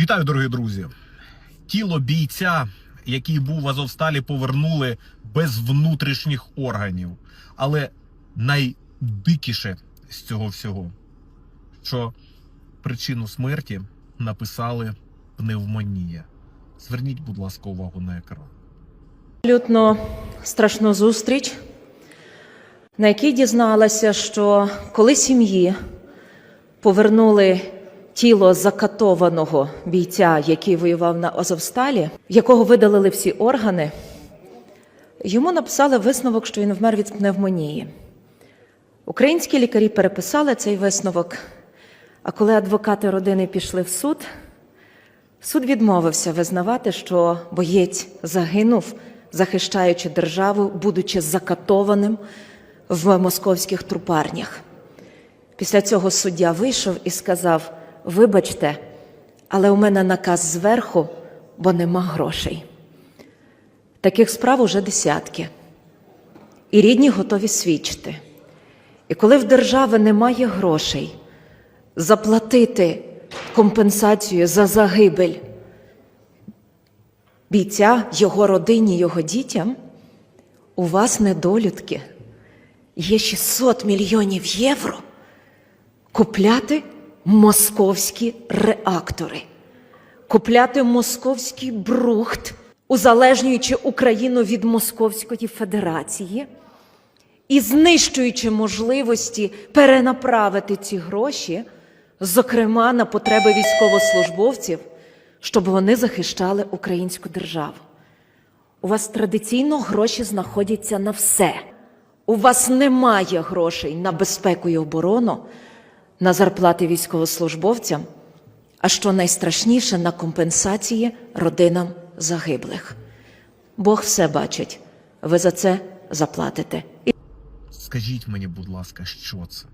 Вітаю, дорогі друзі. Тіло бійця, який був в Азовсталі, повернули без внутрішніх органів. Але найдикіше з цього всього, що причину смерті написали пневмонія. Зверніть, будь ласка, увагу на екран. Абсолютно страшну зустріч, на якій дізналася, що коли сім'ї повернули тіло закатованого бійця, який воював на Азовсталі, якого видалили всі органи, йому написали висновок, що він вмер від пневмонії. Українські лікарі переписали цей висновок, а коли адвокати родини пішли в суд, Суд відмовився визнавати, що боєць загинув, захищаючи державу, будучи закатованим в московських трупарнях. Після цього суддя вийшов і сказав: Вибачте, але у мене наказ зверху, бо нема грошей. Таких справ уже десятки. І рідні готові свідчити. І коли в держави немає грошей, заплатити компенсацію за загибель бійця, його родині, його дітям, у вас недолюдки. Є 600 мільйонів євро купляти московські реактори, купляти московський брухт, узалежнюючи Україну від Московської Федерації і знищуючи можливості перенаправити ці гроші, зокрема на потреби військовослужбовців, щоб вони захищали українську державу. У вас традиційно гроші знаходяться на все. У вас немає грошей на безпеку і оборону, на зарплати військовослужбовцям, а що найстрашніше на компенсації родинам загиблих. Бог все бачить. Ви за це заплатите. Скажіть мені, будь ласка, що це?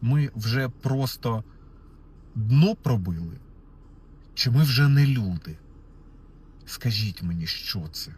Ми вже просто дно пробили? Чи ми вже не люди? Скажіть мені, що це?